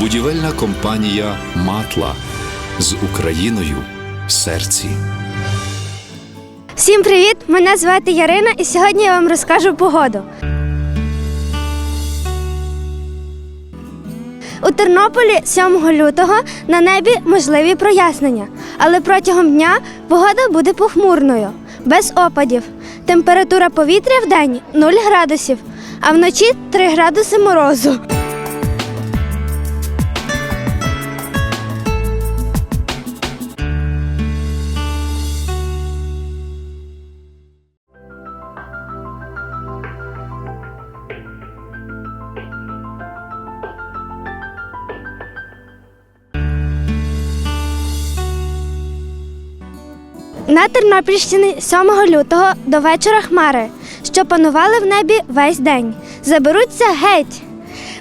Будівельна компанія Матла з Україною в серці. Всім привіт! Мене звати Ярина, і сьогодні я вам розкажу погоду. У Тернополі 7 лютого на небі можливі прояснення, але протягом дня погода буде похмурною, без опадів. Температура повітря в день 0 градусів, а вночі 3 градуси морозу. На Тернопільщині 7 лютого до вечора хмари, що панували в небі весь день, заберуться геть.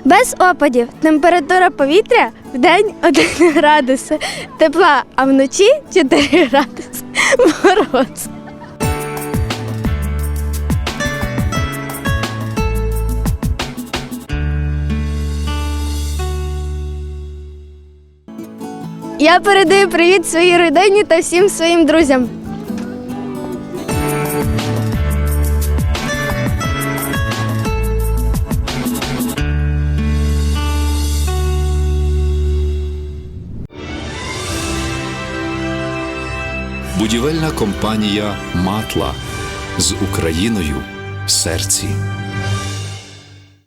Без опадів температура повітря в день 1 градус тепла, а вночі 4 градуси мороз. Я передаю привіт своїй родині та всім своїм друзям. Будівельна компанія Матла з Україною в серці.